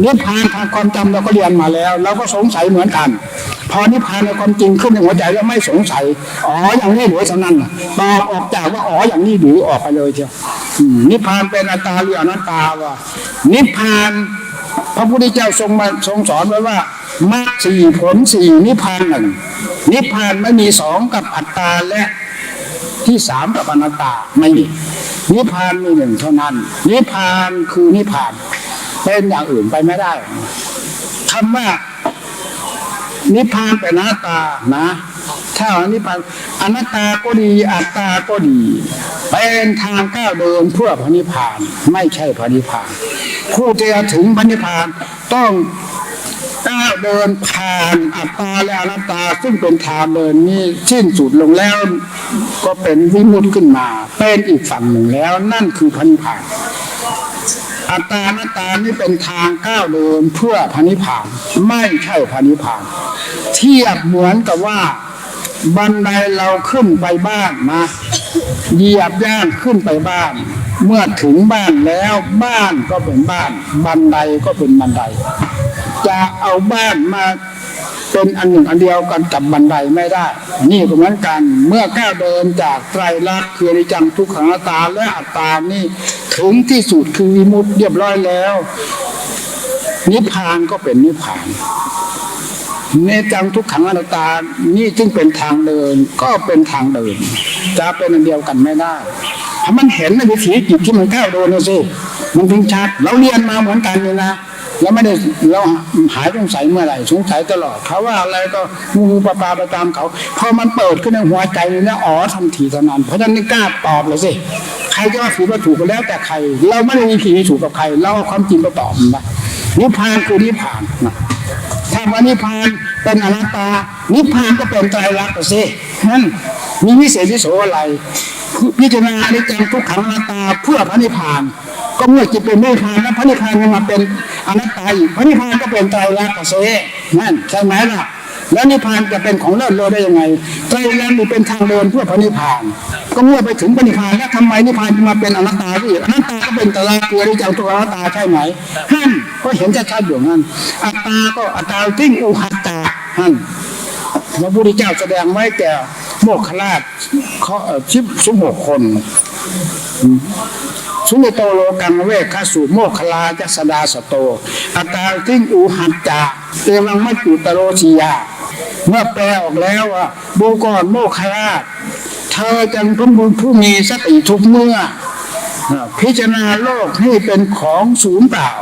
นิพพานทางความจำเราก็เรียนมาแล้วเราก็สงสัยเหมือนกัน พอนิพพานในความจริงขึ้นในหัวใจแล้วไม่สงสัยอ๋ออย่างนี้หรือเท่านั้นตอบออกจากว่าอ๋ออย่างนี้หรือออกไปเลยเชียวอืมนิพพานเป็นอัตตาหรืออนัตตาวะนิพพานพระพุทธเจ้าทรงมาทรงสอนไว้ว่ามรรคสี่ผลสี่นิพพานหนึ่งนิพพานไม่มีสองกับอัตตาและที่สามกับอนัตตาไม่มีนิพพานมีหนึ่งเท่านั้น นิพพานคือนิพพาน เป็นอย่างอื่นไปไม่ได้คำว่านิพพานเป็นอนัตตานะถ้าว่านิพพานอนัตตาก็ดีอัตตาก็ดี เป็นทางก้าวเดินเพื่อพระนิพพาน ไม่ใช่พระนิพพานผู้ที่จะถึงพระนิพพานต้องก้าวเดินผ่านอัตตาและอนัตตาซึ่งเป็นทางเดินนี้สิ้นสุดลงแล้ว ก็เป็นวิมุตติขึ้นมา เป็นอีกฝั่งหนึ่งแล้วนั่นคือพระนิพพาน อัตตานัตตานี่เป็นทางก้าวเดินเพื่อพระนิพพาน ไม่ใช่พระนิพพาน เทียบเหมือนกับว่า บันไดเราขึ้นไปบ้านนะเหยียบย่างขึ้นไปบ้าน เมื่อถึงบ้านแล้วบ้านก็เป็นบ้าน บันไดก็เป็นบันได จะเอาบ้านมาเป็นอันหนึ่งอันเดียวกันกับบันไดไม่ได้ นี่ก็เหมือนกัน เมื่อก้าวเดินจากไตรลักษณ์คือนิจังทุกขังอนัตตาและอัตตานี่ ถึงที่สุดคือวิมุตติเรียบร้อยแล้ว นิพพานก็เป็นนิพพานเนจังทุกขังอนัตตา นี่จึงเป็นทางเดิน ก็เป็นทางเดิน จะเป็นอันเดียวกันไม่ได้ถ้ามันเห็นในวิถีจิตที่มันก้โดนนะสิมันถึงชัด เราเรียนมาเหมือนกันเลยนะ เราไม่ได้เราหายสงสัยเมื่อไหร่สงสัยตลอดเขาว่าอะไรก็งูปลาปลาไปตามเขาพอมันเปิดขึ้นในหัวใจแล้วอ๋อทันทีเท่านั้น เพราะฉะนั้นกล้าตอบเลยสิใครจะว่าผิดว่าถูกก็แล้วแต่ใคร เราไม่ได้มีผิดมีถูกกับใคร เราความจริงไปตอบมันนะนิพพานคือนิพพานนะถ้าว่านิพพานเป็นอนัตตา นิพพานก็เป็นไตรลักษณ์สินั่นมีวิเศษวิโสอะไรพิจารณาอนิจจังทุกขังอนัตตาเพื่อพระนิพพาน ก็เมื่อจิตเป็นนิพพานแล้วพระนิพพานยังมาเป็นอนัตตาอีกพระนิพพานก็เป็นไตรลักษณ์สินั่นใช่ไหมล่ะแล้วนิพพานจะเป็นของเลิศเลอได้ยังไงไตรลักษณ์เป็นทางเดินเพื่อพระนิพพาน ก็เมื่อไปถึงพระนิพพานแล้วทำไมนิพพานจะมาเป็นอนัตตาอีกอนัตตาก็เป็นตรลักษณ์คืออนิจจักขังอนัตตาใช่ไหมฮั่นก็เห็นชัดๆอยู่นั่นอัตตาก็อัตตาทิ้งอุหัตตาฮั่นพระพุทธเจ้าแสดงไว้แก่โมกขราชเขาชิบสุหกคน สุโตโลกังเวคขสูโมคลาจัสดาสโตอัตาทิ้งอูหัจจาเตวังมัจจุตโรชียา เมื่อแปลออกแล้วว่าบูก่อนโมกขราเธอจังพระบุญผู้มีสติทุกเมื่อ พิจารณาโลกให้เป็นของศูนย์เปล่า